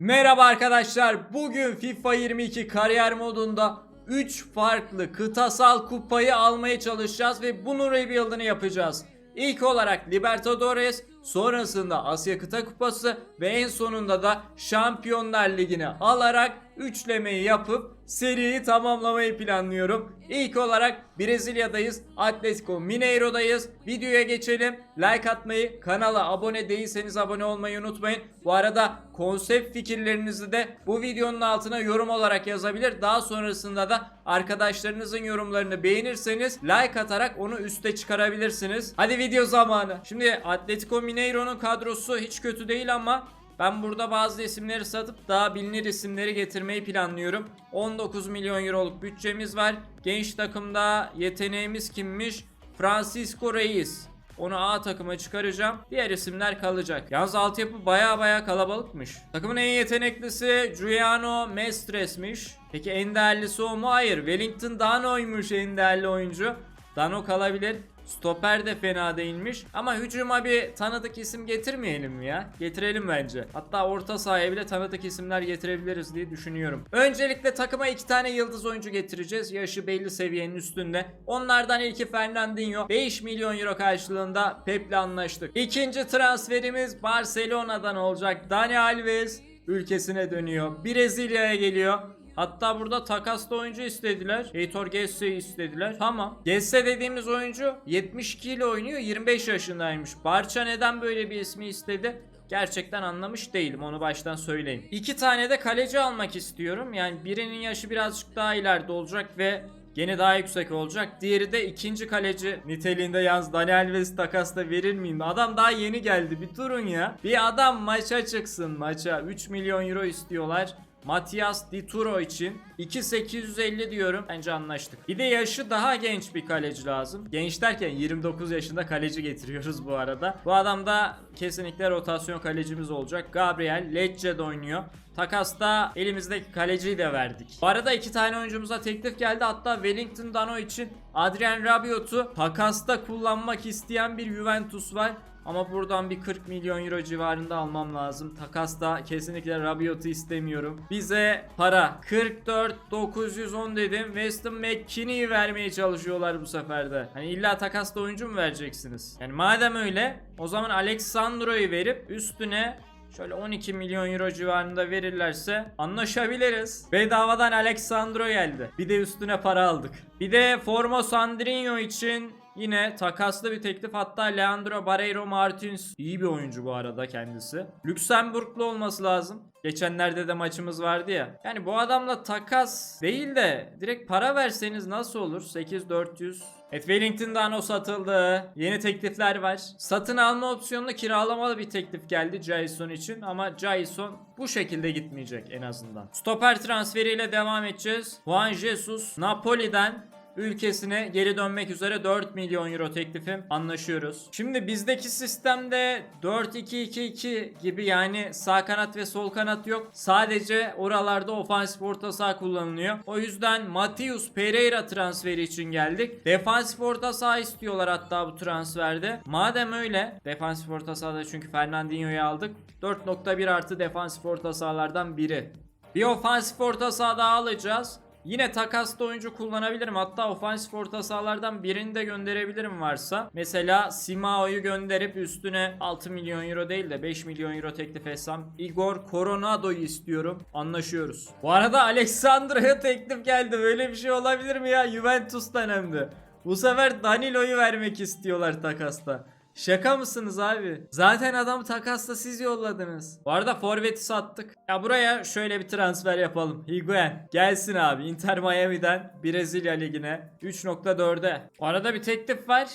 Merhaba arkadaşlar. Bugün FIFA 22 kariyer modunda 3 farklı kıtasal kupayı almaya çalışacağız ve bunun rebuild'ını yapacağız. İlk olarak Libertadores, sonrasında Asya Kıta Kupası ve en sonunda da Şampiyonlar Ligi'ni alarak üçlemeyi yapıp seriyi tamamlamayı planlıyorum. İlk olarak Brezilya'dayız. Atletico Mineiro'dayız. Videoya geçelim. Like atmayı, kanala abone değilseniz abone olmayı unutmayın. Bu arada konsept fikirlerinizi de bu videonun altına yorum olarak yazabilir. Daha sonrasında da arkadaşlarınızın yorumlarını beğenirseniz like atarak onu üste çıkarabilirsiniz. Hadi video zamanı. Şimdi Atletico Mineiro'nun kadrosu hiç kötü değil ama ben burada bazı isimleri satıp daha bilinir isimleri getirmeyi planlıyorum. 19 milyon euroluk bütçemiz var. Genç takımda yeteneğimiz kimmiş? Francisco Reis. Onu A takıma çıkaracağım. Diğer isimler kalacak. Yalnız altyapı baya baya kalabalıkmış. Takımın en yeteneklisi Giuliano Mestres'miş. Peki en değerlisi o mu? Hayır. Wellington Dano'ymuş en değerli oyuncu. Dano kalabilir. Stoper de fena değilmiş. Ama hücuma bir tanıdık isim getirmeyelim mi ya? Getirelim bence. Hatta orta sahaya bile tanıdık isimler getirebiliriz diye düşünüyorum. Öncelikle takıma iki tane yıldız oyuncu getireceğiz. Yaşı belli seviyenin üstünde. Onlardan ilki Fernandinho. 5 milyon euro karşılığında Pep'le anlaştık. İkinci transferimiz Barcelona'dan olacak. Dani Alves ülkesine dönüyor. Brezilya'ya geliyor. Hatta burada takaslı oyuncu istediler. Heitor Gesse'yi istediler. Tamam. Gesse dediğimiz oyuncu 72 ile oynuyor. 25 yaşındaymış. Barça neden böyle bir ismi istedi? Gerçekten anlamış değilim onu baştan söyleyeyim. İki tane de kaleci almak istiyorum. Yani birinin yaşı birazcık daha ileride olacak ve Gene daha yüksek olacak. Diğeri de ikinci kaleci niteliğinde yalnız Daniel Alves takasla verir miyim? Adam daha yeni geldi. Bir durun ya. Bir adam maça çıksın maça. 3 milyon euro istiyorlar. Matias Dituro için 2850 diyorum. Bence anlaştık. Bir de yaşı daha genç bir kaleci lazım. Genç derken 29 yaşında kaleci getiriyoruz bu arada. Bu adam da kesinlikle rotasyon kalecimiz olacak. Gabriel Lecce'de oynuyor. Takasta elimizdeki kaleciyi de verdik. Bu arada iki tane oyuncumuza teklif geldi. Hatta Wellington Dano için Adrian Rabiot'u takasta kullanmak isteyen bir Juventus var. Ama buradan bir 40 milyon euro civarında almam lazım. Takasta kesinlikle Rabiot'u istemiyorum. Bize para 44 910 dedim. Weston McKinney'i vermeye çalışıyorlar bu sefer de. Hani illa takasta oyuncu mu vereceksiniz? Yani madem öyle o zaman Alexandro'yu verip üstüne Şöyle 12 milyon euro civarında verirlerse anlaşabiliriz. Bedavadan Alexandro geldi. Bir de üstüne para aldık. Bir de Formo Sandrinho için yine takaslı bir teklif. Hatta Leandro Barreiro Martins iyi bir oyuncu bu arada kendisi. Lüksemburglu olması lazım. Geçenlerde de maçımız vardı ya. Yani bu adamla takas değil de direkt para verseniz nasıl olur? 8400 Evet Wellington'dan o satıldı. Yeni teklifler var. Satın alma opsiyonlu kiralamalı bir teklif geldi Jason için ama Jason bu şekilde gitmeyecek en azından. Stoper transferiyle devam edeceğiz. Juan Jesus Napoli'den ülkesine geri dönmek üzere 4 milyon euro teklifim anlaşıyoruz. Şimdi bizdeki sistemde 4-2-2-2 gibi yani sağ kanat ve sol kanat yok. Sadece oralarda ofansif orta saha kullanılıyor. O yüzden Matius Pereira transferi için geldik. Defansif orta saha istiyorlar hatta bu transferde. Madem öyle defansif orta sahada çünkü Fernandinho'yu aldık. 4.1 artı defansif orta sahalardan biri. Bir ofansif orta saha daha alacağız. Yine takaslı oyuncu kullanabilirim. Hatta ofansif orta sahalardan birini de gönderebilirim varsa. Mesela Simao'yu gönderip üstüne 6 milyon euro değil de 5 milyon euro teklif etsem. Igor Coronado'yu istiyorum. Anlaşıyoruz. Bu arada Alexandra'ya teklif geldi. Böyle bir şey olabilir mi ya? Juventus'tan hem de. Bu sefer Danilo'yu vermek istiyorlar takasta. Şaka mısınız abi? Zaten adam takasla siz yolladınız. Bu arada forveti sattık. Ya buraya şöyle bir transfer yapalım. Higuain gelsin abi Inter Miami'den Brezilya ligine 3.4'e. Bu arada bir teklif var.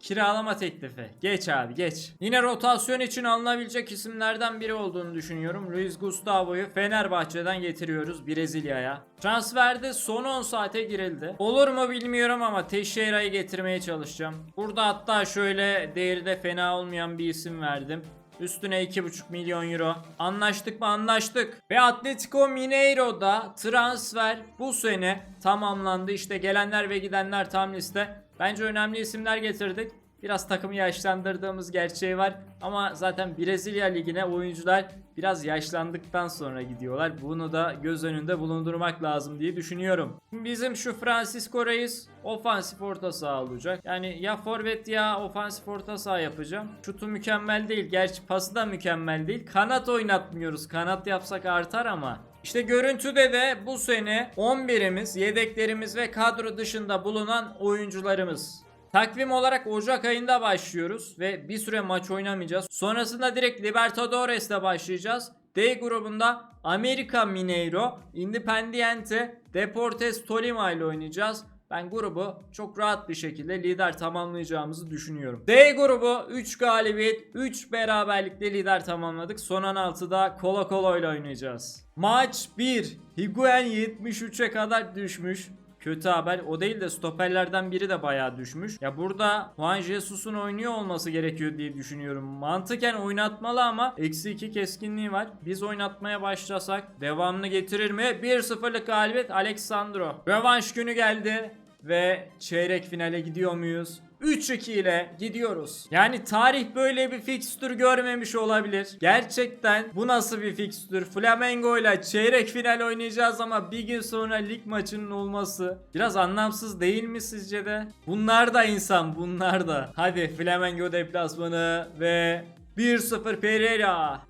Kiralama teklifi. Geç abi geç. Yine rotasyon için alınabilecek isimlerden biri olduğunu düşünüyorum. Luis Gustavo'yu Fenerbahçe'den getiriyoruz Brezilya'ya. Transferde son 10 saate girildi. Olur mu bilmiyorum ama Teixeira'yı getirmeye çalışacağım. Burada hatta şöyle değeri de fena olmayan bir isim verdim. Üstüne 2,5 milyon euro. Anlaştık mı? Anlaştık. Ve Atletico Mineiro'da transfer bu sene tamamlandı. İşte gelenler ve gidenler tam liste. Bence önemli isimler getirdik. Biraz takımı yaşlandırdığımız gerçeği var ama zaten Brezilya ligine oyuncular biraz yaşlandıktan sonra gidiyorlar. Bunu da göz önünde bulundurmak lazım diye düşünüyorum. Bizim şu Francisco Reis ofansif orta saha olacak. Yani ya forvet ya ofansif orta saha yapacağım. Şutu mükemmel değil. Gerçi pası da mükemmel değil. Kanat oynatmıyoruz. Kanat yapsak artar ama. İşte görüntüde de bu sene 11'imiz, yedeklerimiz ve kadro dışında bulunan oyuncularımız. Takvim olarak Ocak ayında başlıyoruz ve bir süre maç oynamayacağız. Sonrasında direkt Libertadores'te başlayacağız. D grubunda America Mineiro, Independiente, Deportes Tolima ile oynayacağız. Ben grubu çok rahat bir şekilde lider tamamlayacağımızı düşünüyorum. D grubu 3 galibiyet, 3 beraberlikle lider tamamladık. Son 16'da Colo Colo ile oynayacağız. Maç 1. Higuain 73'e kadar düşmüş. Kötü haber o değil de stoperlerden biri de bayağı düşmüş. Ya burada Juan Jesus'un oynuyor olması gerekiyor diye düşünüyorum. Mantıken oynatmalı ama eksi 2 keskinliği var. Biz oynatmaya başlasak devamını getirir mi? 1-0'lık galibiyet Alexandro. Rövanş günü geldi ve çeyrek finale gidiyor muyuz? 3-2 ile gidiyoruz. Yani tarih böyle bir fikstür görmemiş olabilir. Gerçekten bu nasıl bir fikstür? Flamengo ile çeyrek final oynayacağız ama bir gün sonra lig maçının olması biraz anlamsız değil mi sizce de? Bunlar da insan bunlar da. Hadi Flamengo deplasmanı ve 1-0 Pereira.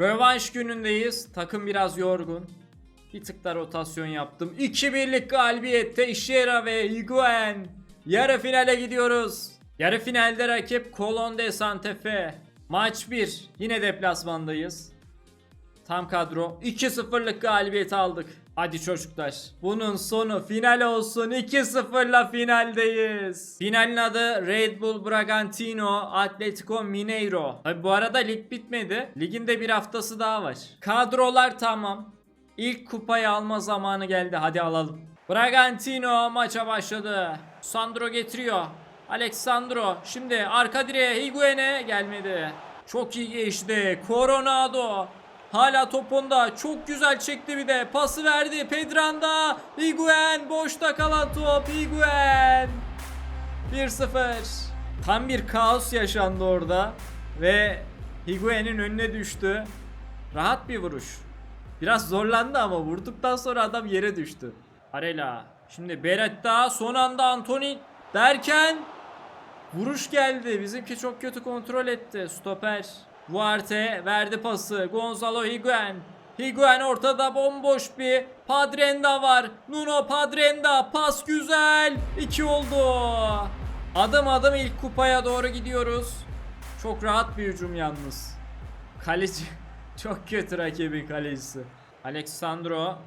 Rövanş günündeyiz. Takım biraz yorgun. Bir tık da rotasyon yaptım. 2-1'lik galibiyette Işera ve Higuain. Yarı finale gidiyoruz. Yarı finalde rakip Colón de Santa Fe. Maç 1. Yine deplasmandayız. Tam kadro. 2-0'lık galibiyet aldık. Hadi çocuklar. Bunun sonu final olsun. 2-0'la finaldeyiz. Finalin adı Red Bull Bragantino Atletico Mineiro. Tabi bu arada lig bitmedi. Ligin de bir haftası daha var. Kadrolar tamam. İlk kupayı alma zamanı geldi. Hadi alalım. Bragantino maça başladı. Sandro getiriyor. Alexandro şimdi arka direğe Higuain'e gelmedi. Çok iyi geçti. Coronado hala topunda. Çok güzel çekti bir de. Pası verdi. Pedrando. Higuain boşta kalan top. Higuain. 1-0. Tam bir kaos yaşandı orada. Ve Higuain'in önüne düştü. Rahat bir vuruş. Biraz zorlandı ama vurduktan sonra adam yere düştü. Arela. Şimdi Beretta son anda Antony derken vuruş geldi. Bizimki çok kötü kontrol etti. Stoper. Duarte verdi pası. Gonzalo Higuain. Higuain ortada bomboş bir Padrenda var. Nuno Padrenda pas güzel. 2 oldu. Adım adım ilk kupaya doğru gidiyoruz. Çok rahat bir hücum yalnız. Kaleci çok kötü rakibin kalecisi. Alexandro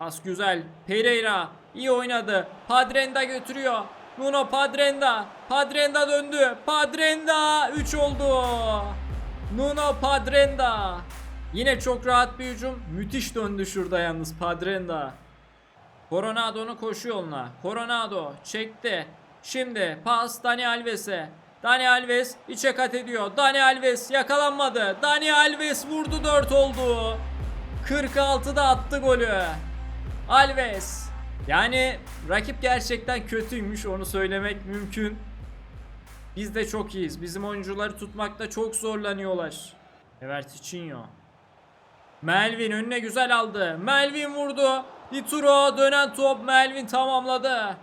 Pas güzel. Pereira iyi oynadı. Padrenda götürüyor. Nuno Padrenda. Padrenda döndü. Padrenda 3 oldu. Nuno Padrenda. Yine çok rahat bir hücum. Müthiş döndü şurada yalnız Padrenda. Coronado'nun koşu yoluna. Coronado çekti. Şimdi pas Dani Alves'e. Dani Alves içe kat ediyor. Dani Alves yakalanmadı. Dani Alves vurdu 4 oldu. 46'da attı golü. Alves. Yani rakip gerçekten kötüymüş onu söylemek mümkün. Biz de çok iyiyiz. Bizim oyuncuları tutmakta çok zorlanıyorlar. Evertinho. Melvin önüne güzel aldı. Melvin vurdu. Ituro dönen top Melvin tamamladı.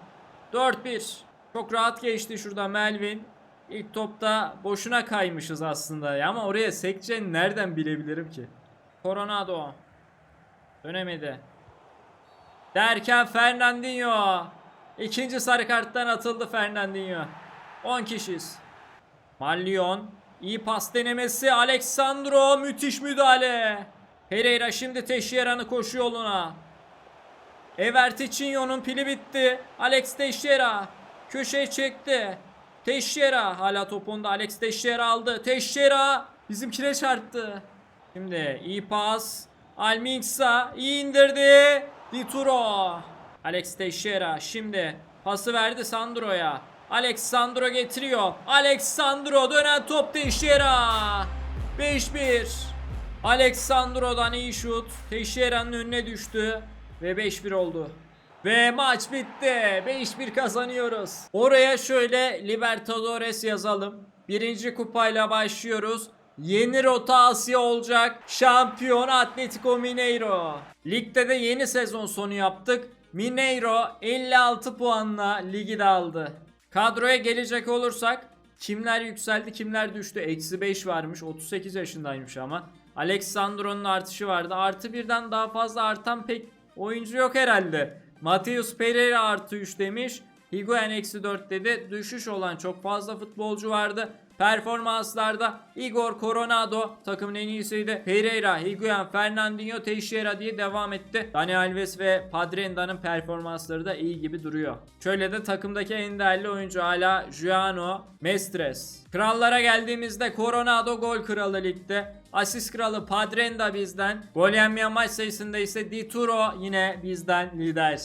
4-1. Çok rahat geçti şurada Melvin. İlk topta boşuna kaymışız aslında ama oraya sekeceğini nereden bilebilirim ki? Coronado. Dönemedi. Derken Fernandinho. İkinci sarı karttan atıldı Fernandinho. 10 kişiyiz. Mallion. iyi pas denemesi. Alexandro müthiş müdahale. Pereira şimdi Teixeira'nı koşu yoluna. Evertinho'nun pili bitti. Alex Teixeira köşeye çekti. Teixeira hala topunda. Alex Teixeira aldı. Teixeira bizimkine çarptı. Şimdi iyi pas. Alminksa iyi indirdi. Dituro. Alex Teixeira şimdi pası verdi Sandro'ya. Alex Sandro getiriyor. Alex Sandro dönen top Teixeira. 5-1. Alex Sandro'dan iyi şut. Teixeira'nın önüne düştü. Ve 5-1 oldu. Ve maç bitti. 5-1 kazanıyoruz. Oraya şöyle Libertadores yazalım. Birinci kupayla başlıyoruz. Yeni rota Asya olacak. Şampiyon Atletico Mineiro. Ligde de yeni sezon sonu yaptık. Mineiro 56 puanla ligi de aldı. Kadroya gelecek olursak kimler yükseldi kimler düştü. Eksi 5 varmış 38 yaşındaymış ama. Alexandro'nun artışı vardı. Artı birden daha fazla artan pek oyuncu yok herhalde. Mateus Pereira artı 3 demiş. Higuain eksi 4 dedi. Düşüş olan çok fazla futbolcu vardı. Performanslarda Igor Coronado takımın en iyisiydi. Pereira, Higuain, Fernandinho, Teixeira diye devam etti. Dani Alves ve Padrenda'nın performansları da iyi gibi duruyor. Şöyle de takımdaki en değerli oyuncu hala Juano Mestres. Krallara geldiğimizde Coronado gol kralı ligde. Asist kralı Padrenda bizden. Gol yenmeyen maç sayısında ise Dituro yine bizden lider.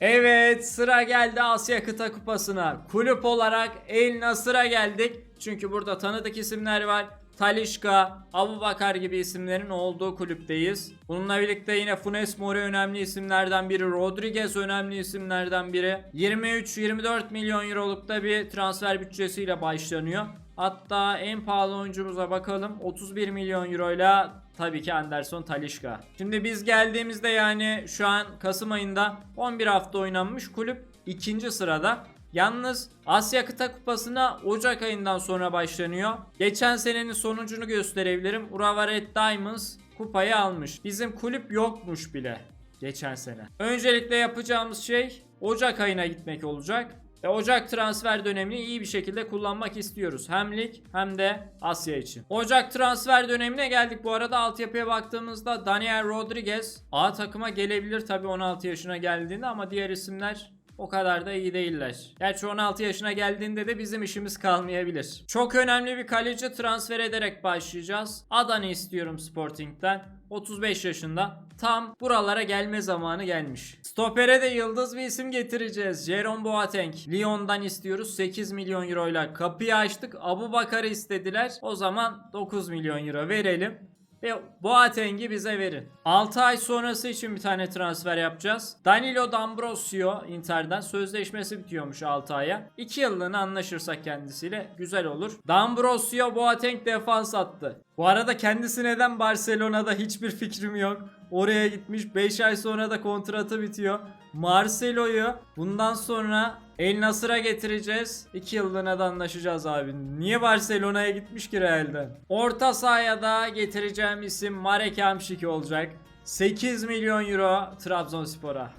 Evet sıra geldi Asya Kıta Kupası'na. Kulüp olarak El Nasır'a geldik. Çünkü burada tanıdık isimler var. Talişka, Abu Bakar gibi isimlerin olduğu kulüpteyiz. Bununla birlikte yine Funes Mori önemli isimlerden biri. Rodriguez önemli isimlerden biri. 23-24 milyon eurolukta bir transfer bütçesiyle başlanıyor. Hatta en pahalı oyuncumuza bakalım. 31 milyon euroyla tabii ki Anderson Talişka. Şimdi biz geldiğimizde yani şu an Kasım ayında 11 hafta oynanmış kulüp ikinci sırada. Yalnız Asya Kıta Kupası'na Ocak ayından sonra başlanıyor. Geçen senenin sonucunu gösterebilirim. Urawa Red Diamonds kupayı almış. Bizim kulüp yokmuş bile geçen sene. Öncelikle yapacağımız şey Ocak ayına gitmek olacak. Ve Ocak transfer dönemini iyi bir şekilde kullanmak istiyoruz. Hem lig hem de Asya için. Ocak transfer dönemine geldik. Bu arada altyapıya baktığımızda Daniel Rodriguez A takıma gelebilir tabi 16 yaşına geldiğinde ama diğer isimler o kadar da iyi değiller. Gerçi 16 yaşına geldiğinde de bizim işimiz kalmayabilir. Çok önemli bir kaleci transfer ederek başlayacağız. Adan'ı istiyorum Sporting'den. 35 yaşında. Tam buralara gelme zamanı gelmiş. Stopere de yıldız bir isim getireceğiz. Jerome Boateng. Lyon'dan istiyoruz. 8 milyon euroyla kapıyı açtık. Abu Bakar'ı istediler. O zaman 9 milyon euro verelim. Ve Boateng'i bize verin. 6 ay sonrası için bir tane transfer yapacağız. Danilo D'Ambrosio Inter'den sözleşmesi bitiyormuş 6 aya. 2 yıllığına anlaşırsak kendisiyle güzel olur. D'Ambrosio Boateng defans attı. Bu arada kendisi neden Barcelona'da hiçbir fikrim yok. Oraya gitmiş 5 ay sonra da kontratı bitiyor. Marcelo'yu bundan sonra El Nasır'a getireceğiz. 2 yıllığına da anlaşacağız abi. Niye Barcelona'ya gitmiş ki Real'den? Orta sahaya da getireceğim isim Marek Hamşik olacak. 8 milyon euro Trabzonspor'a.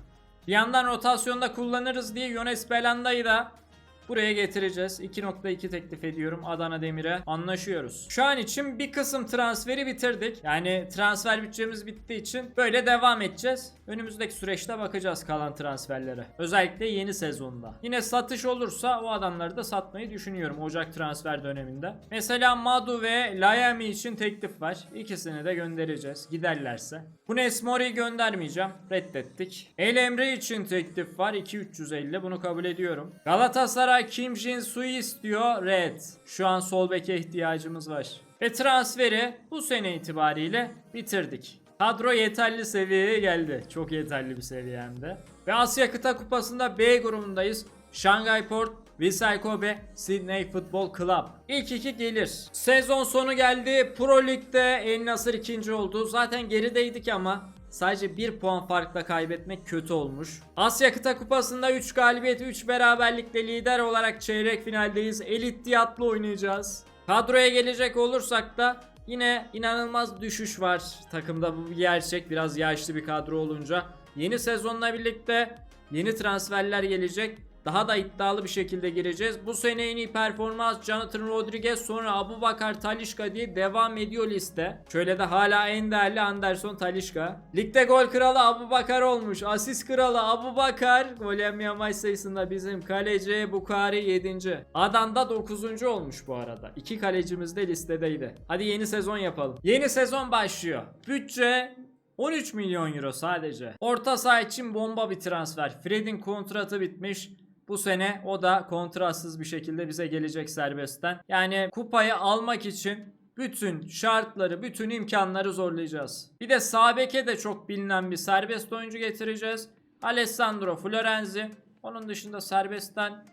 Bir yandan rotasyonda kullanırız diye Yones Belanda'yı da buraya getireceğiz. 2.2 teklif ediyorum Adana Demir'e. Anlaşıyoruz. Şu an için bir kısım transferi bitirdik. Yani transfer bütçemiz bittiği için böyle devam edeceğiz. Önümüzdeki süreçte bakacağız kalan transferlere. Özellikle yeni sezonda. Yine satış olursa o adamları da satmayı düşünüyorum Ocak transfer döneminde. Mesela Madu ve Layami için teklif var. İkisini de göndereceğiz giderlerse. Funes Mori göndermeyeceğim. Reddettik. El Emre için teklif var. 2.350 bunu kabul ediyorum. Galatasaray Kim Jin Su'yu istiyor. Red. Şu an sol beke ihtiyacımız var. Ve transferi bu sene itibariyle bitirdik. Kadro yeterli seviyeye geldi. Çok yeterli bir seviye hem de. Ve Asya Kıta Kupası'nda B grubundayız. Shanghai Port, Vissel Kobe, Sydney Football Club. İlk iki gelir. Sezon sonu geldi. Pro Lig'de El Nasır ikinci oldu. Zaten gerideydik ama Sadece 1 puan farkla kaybetmek kötü olmuş. Asya Kıta Kupası'nda 3 galibiyet 3 beraberlikle lider olarak çeyrek finaldeyiz. Elit Diyat'la oynayacağız. Kadroya gelecek olursak da yine inanılmaz düşüş var takımda bu gerçek. Biraz yaşlı bir kadro olunca. Yeni sezonla birlikte yeni transferler gelecek. Daha da iddialı bir şekilde gireceğiz. Bu sene en iyi performans Jonathan Rodriguez sonra Abu Bakar Talişka diye devam ediyor liste. Şöyle de hala en değerli Anderson Talişka. Ligde gol kralı Abu Bakar olmuş. Asist kralı Abu Bakar. Gol yemeyen maç sayısında bizim kaleci Bukari 7. Adam da 9. olmuş bu arada. İki kalecimiz de listedeydi. Hadi yeni sezon yapalım. Yeni sezon başlıyor. Bütçe 13 milyon euro sadece. Orta saha için bomba bir transfer. Fred'in kontratı bitmiş. Bu sene o da kontratsız bir şekilde bize gelecek serbestten. Yani kupayı almak için bütün şartları, bütün imkanları zorlayacağız. Bir de sağ beke de çok bilinen bir serbest oyuncu getireceğiz. Alessandro Florenzi. Onun dışında serbestten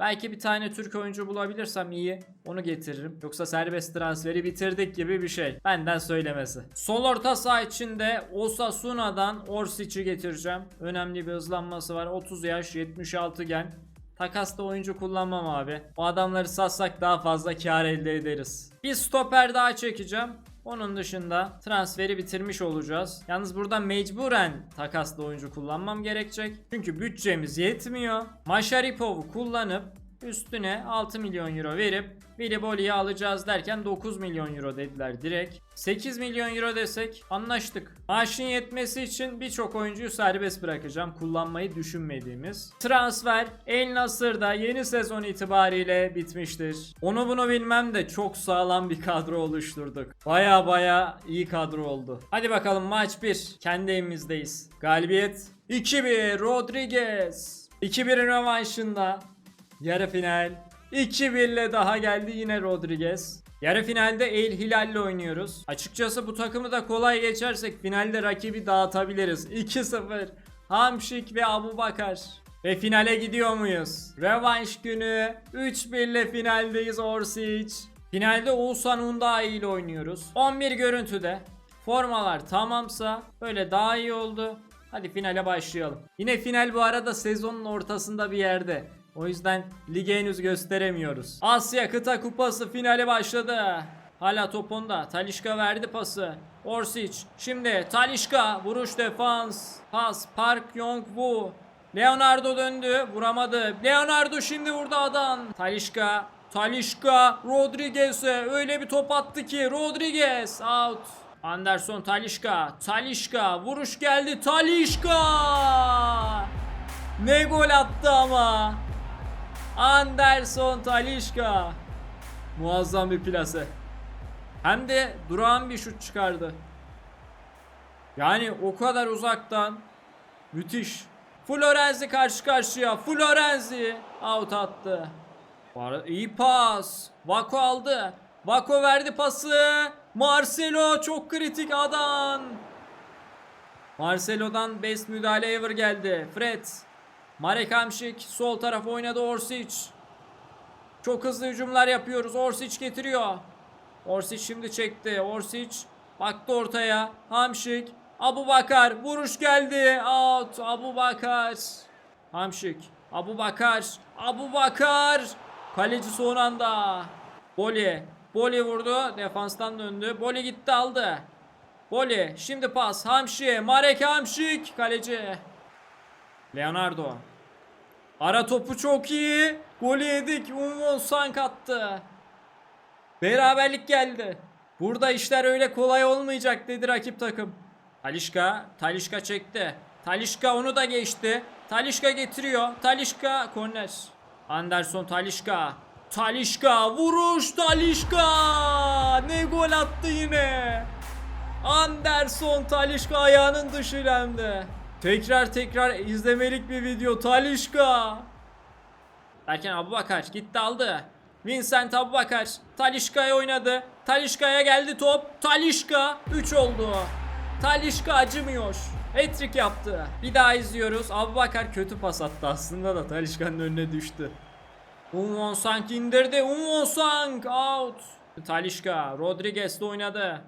belki bir tane Türk oyuncu bulabilirsem iyi. Onu getiririm. Yoksa serbest transferi bitirdik gibi bir şey. Benden söylemesi. Sol orta saha içinde Osasuna'dan Orsic'i getireceğim. Önemli bir hızlanması var. 30 yaş, 76 gen. Takasta oyuncu kullanmam abi. O adamları satsak daha fazla kar elde ederiz. Bir stoper daha çekeceğim. Onun dışında transferi bitirmiş olacağız. Yalnız burada mecburen takaslı oyuncu kullanmam gerekecek. Çünkü bütçemiz yetmiyor. Maşaripov'u kullanıp üstüne 6 milyon euro verip Willy alacağız derken 9 milyon euro dediler direkt. 8 milyon euro desek anlaştık. Maaşın yetmesi için birçok oyuncuyu serbest bırakacağım. Kullanmayı düşünmediğimiz. Transfer El Nasır'da yeni sezon itibariyle bitmiştir. Onu bunu bilmem de çok sağlam bir kadro oluşturduk. Baya baya iyi kadro oldu. Hadi bakalım maç 1. Kendi evimizdeyiz. Galibiyet 2-1 Rodriguez. 2-1'in rövanşında Yarı final 2-1 ile daha geldi yine Rodriguez. Yarı finalde El Hilal'le oynuyoruz. Açıkçası bu takımı da kolay geçersek finalde rakibi dağıtabiliriz. 2-0 Hamşik ve Abu Bakar. Ve finale gidiyor muyuz? Revanş günü 3-1 ile finaldeyiz Orsic. Finalde Oğuzhan Undai ile oynuyoruz. 11 görüntüde. Formalar tamamsa böyle daha iyi oldu. Hadi finale başlayalım. Yine final bu arada sezonun ortasında bir yerde. O yüzden lige henüz gösteremiyoruz. Asya Kıta Kupası finali başladı. Hala top onda. Talişka verdi pası. Orsic. Şimdi Talişka. Vuruş defans. Pas. Park Yong Woo. Leonardo döndü. Vuramadı. Leonardo şimdi vurdu adam. Talişka. Talişka. Rodriguez'e öyle bir top attı ki. Rodriguez. Out. Anderson Talişka. Talişka. Vuruş geldi. Talişka. Ne gol attı ama. Anderson Talişka. Muazzam bir plase. Hem de durağan bir şut çıkardı. Yani o kadar uzaktan müthiş. Florenzi karşı karşıya. Florenzi out attı. İyi pas. Vako aldı. Vako verdi pası. Marcelo çok kritik adam. Marcelo'dan best müdahale ever geldi. Fred. Marek Hamšík sol taraf oynadı Orsic. Çok hızlı hücumlar yapıyoruz. Orsic getiriyor. Orsic şimdi çekti. Orsic baktı ortaya. Hamşik. Abu Bakar. Vuruş geldi. Out. Abu Bakar. Hamşik. Abu Bakar. Abu Bakar. Kaleci son anda. Boli. Boli vurdu. Defanstan döndü. Boli gitti aldı. Boli. Şimdi pas. Hamşik. Marek Hamşik. Kaleci. Leonardo. Ara topu çok iyi. Golü yedik. Umon Sank attı. Beraberlik geldi. Burada işler öyle kolay olmayacak dedi rakip takım. Talişka, Talişka çekti. Talişka onu da geçti. Talişka getiriyor. Talişka korner. Anderson Talişka. Talişka vuruş Talişka. Ne gol attı yine. Anderson Talişka ayağının dışıyla hem. Tekrar tekrar izlemelik bir video Talişka. Derken Abu Bakar gitti aldı. Vincent Abu Bakar Talişka'ya oynadı. Talişka'ya geldi top. Talişka 3 oldu. Talişka acımıyor. Hat-trick yaptı. Bir daha izliyoruz. Abu Bakar kötü pas attı aslında da Talişka'nın önüne düştü. Umwon Sank indirdi. Umwon Sank out. Talişka Rodriguez'le oynadı.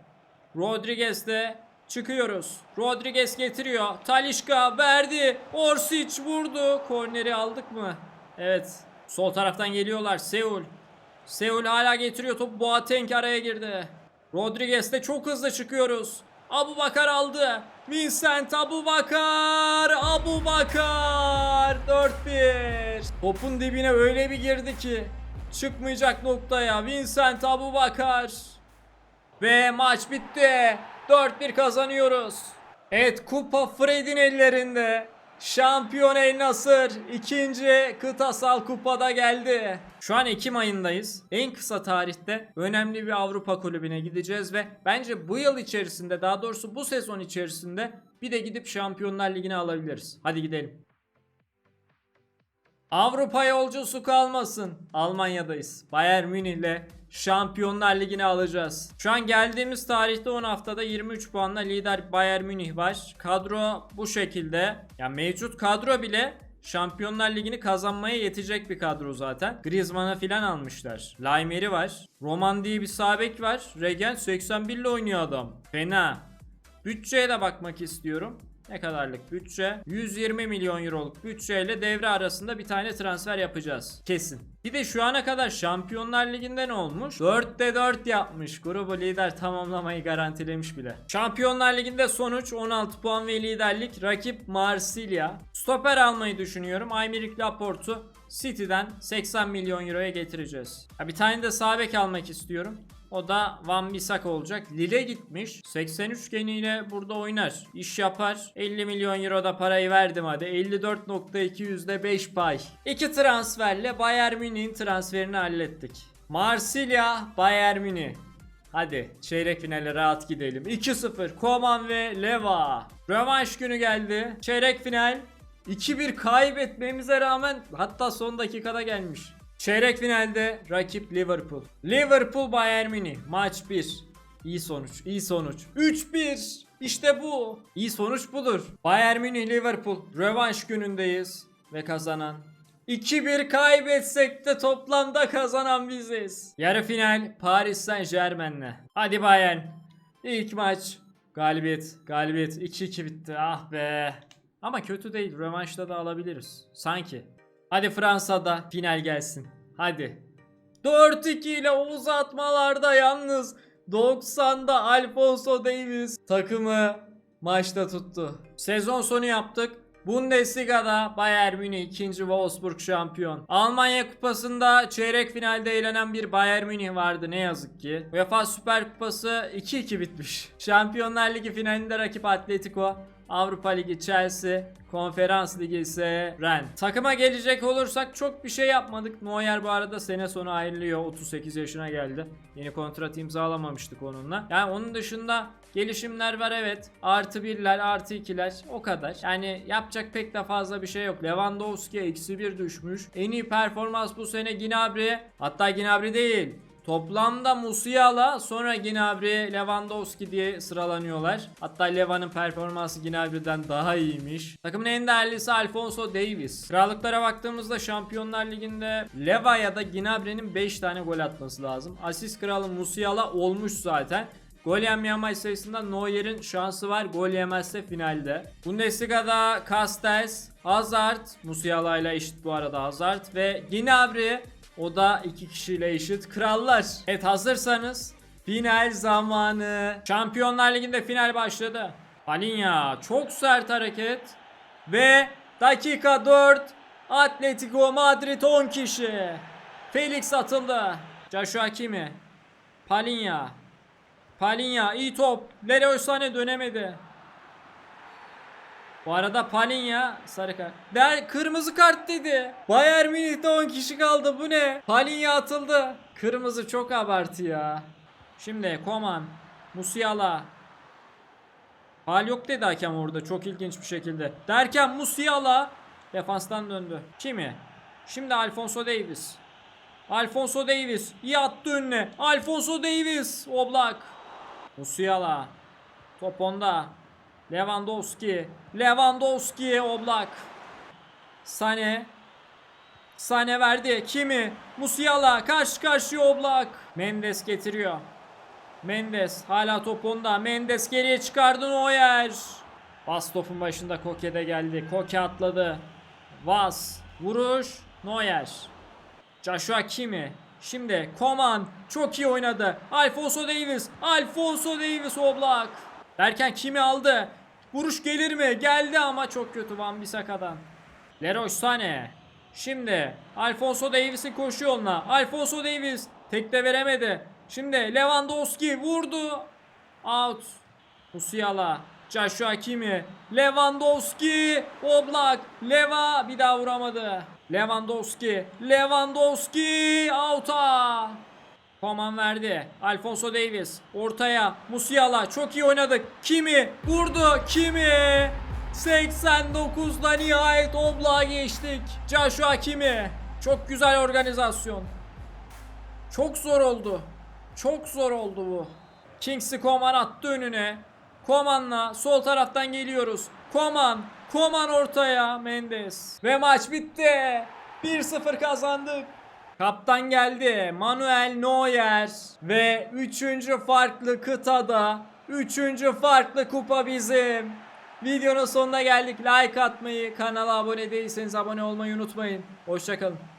Rodriguez'de çıkıyoruz. Rodriguez getiriyor. Talişka verdi. Orsic vurdu. Korneri aldık mı? Evet. Sol taraftan geliyorlar. Seul. Seul hala getiriyor. Top Boateng araya girdi. Rodriguez'de çok hızlı çıkıyoruz. Abu Bakar aldı. Vincent Abu Bakar. Abu Bakar. 4-1. Topun dibine öyle bir girdi ki. Çıkmayacak noktaya. Vincent Abu Bakar. Ve maç bitti. 4-1 kazanıyoruz. Evet kupa Fred'in ellerinde. Şampiyon El Nasır ikinci kıtasal kupada geldi. Şu an Ekim ayındayız. En kısa tarihte önemli bir Avrupa kulübüne gideceğiz ve bence bu yıl içerisinde daha doğrusu bu sezon içerisinde bir de gidip Şampiyonlar Ligi'ni alabiliriz. Hadi gidelim. Avrupa yolcusu kalmasın. Almanya'dayız. Bayern Münih ile Şampiyonlar Ligi'ni alacağız. Şu an geldiğimiz tarihte 10 haftada 23 puanla lider Bayern Münih var. Kadro bu şekilde. Ya mevcut kadro bile Şampiyonlar Ligi'ni kazanmaya yetecek bir kadro zaten. Griezmann'ı filan almışlar. Laimer'i var. Roman diye bir sağ bek var. Regen 81 ile oynuyor adam. Fena. Bütçeye de bakmak istiyorum. Ne kadarlık bütçe? 120 milyon euroluk bütçeyle devre arasında bir tane transfer yapacağız. Kesin. Bir de şu ana kadar Şampiyonlar Ligi'nde ne olmuş? 4'te 4 yapmış. Grubu lider tamamlamayı garantilemiş bile. Şampiyonlar Ligi'nde sonuç 16 puan ve liderlik. Rakip Marsilya. Stoper almayı düşünüyorum. Aymeric Laporte'u City'den 80 milyon euroya getireceğiz. Ha, bir tane de sağ almak istiyorum. O da Van Bissaka olacak. Lille gitmiş. 83 geniyle burada oynar. İş yapar. 50 milyon euro da parayı verdim hadi. 54.2 %5 pay. İki transferle Bayern Münih'in transferini hallettik. Marsilya, Bayern Münih. Hadi çeyrek finale rahat gidelim. 2-0 Koman ve Leva. Rövanş günü geldi. Çeyrek final 2-1 kaybetmemize rağmen hatta son dakikada gelmiş. Çeyrek finalde rakip Liverpool. Liverpool Bayern Münih maç 1. İyi sonuç, iyi sonuç. 3-1. İşte bu. İyi sonuç budur. Bayern Münih Liverpool rövanş günündeyiz ve kazanan 2-1 kaybetsek de toplamda kazanan biziz. Yarı final Paris Saint Germain'le. Hadi Bayern. İlk maç galibiyet. Galibiyet 2-2 bitti. Ah be. Ama kötü değil. Rövanşta da alabiliriz. Sanki. Hadi Fransa'da final gelsin. Hadi. 4-2 ile uzatmalarda yalnız 90'da Alfonso Davies takımı maçta tuttu. Sezon sonu yaptık. Bundesliga'da Bayern Münih 2. Wolfsburg şampiyon. Almanya Kupası'nda çeyrek finalde eğlenen bir Bayern Münih vardı ne yazık ki. UEFA Süper Kupası 2-2 bitmiş. Şampiyonlar Ligi finalinde rakip Atletico. Avrupa Ligi Chelsea, Konferans Ligi ise Ren. Takıma gelecek olursak çok bir şey yapmadık. Neuer bu arada sene sonu ayrılıyor. 38 yaşına geldi. Yeni kontrat imzalamamıştık onunla. Yani onun dışında gelişimler var evet. Artı birler, artı ikiler o kadar. Yani yapacak pek de fazla bir şey yok. Lewandowski eksi bir düşmüş. En iyi performans bu sene Gnabry. Hatta Gnabry değil. Toplamda Musiala sonra Gnabry, Lewandowski diye sıralanıyorlar. Hatta Leva'nın performansı Gnabry'den daha iyiymiş. Takımın en değerlisi Alfonso Davies. Krallıklara baktığımızda Şampiyonlar Ligi'nde Leva ya da Gnabry'nin 5 tane gol atması lazım. Asist kralı Musiala olmuş zaten. Gol yemeyen maç sayısında Neuer'in şansı var. Gol yemezse finalde. Bundesliga'da Castells, Hazard, Musiala ile eşit bu arada Hazard ve Gnabry o da iki kişiyle eşit. Krallar. Evet hazırsanız final zamanı. Şampiyonlar Ligi'nde final başladı. Palinha çok sert hareket ve dakika 4 Atletico Madrid 10 kişi. Felix atıldı. Joshua Kimi. Palinha. Palinha iyi top. Leroy Sané dönemedi. Bu arada Palinha sarı kart. Der kırmızı kart dedi. Bayern Münih'te 10 kişi kaldı. Bu ne? Palinha atıldı. Kırmızı çok abartı ya. Şimdi Koman, Musiala. Hal yok dedi hakem orada çok ilginç bir şekilde. Derken Musiala defanstan döndü. Kimi? Şimdi Alfonso Davies. Alfonso Davies iyi attı önüne. Alfonso Davies. Oblak. Musiala. Top onda. Lewandowski. Lewandowski Oblak. Sane. Sane verdi. Kimi? Musiala. Karşı karşıya Oblak. Mendes getiriyor. Mendes hala top onda. Mendes geriye çıkardı Neuer. Bas topun başında Koke de geldi. Koke atladı. Vas. Vuruş. Neuer. Joshua Kimi. Şimdi Koman çok iyi oynadı. Alfonso Davies. Alfonso Davies Oblak. Derken Kimi aldı. Vuruş gelir mi? Geldi ama çok kötü Van Bissaka'dan. Leroy Sané. Şimdi Alfonso Davies'in koşu yoluna. Alfonso Davies tek de veremedi. Şimdi Lewandowski vurdu. Out. Musiala. Joshua Kimi. Lewandowski. Oblak. Leva bir daha vuramadı. Lewandowski. Lewandowski. Out'a. Koman verdi. Alfonso Davies ortaya. Musiala çok iyi oynadık. Kimi vurdu. Kimi 89'da nihayet Oblak'a geçtik. Joshua Kimi çok güzel organizasyon. Çok zor oldu. Çok zor oldu bu. Kingsley Coman attı önüne. Koman'la sol taraftan geliyoruz. Koman. Koman ortaya. Mendes. Ve maç bitti. 1-0 kazandık. Kaptan geldi. Manuel Neuer. Ve 3. farklı kıtada. 3. farklı kupa bizim. Videonun sonuna geldik. Like atmayı, kanala abone değilseniz abone olmayı unutmayın. Hoşçakalın.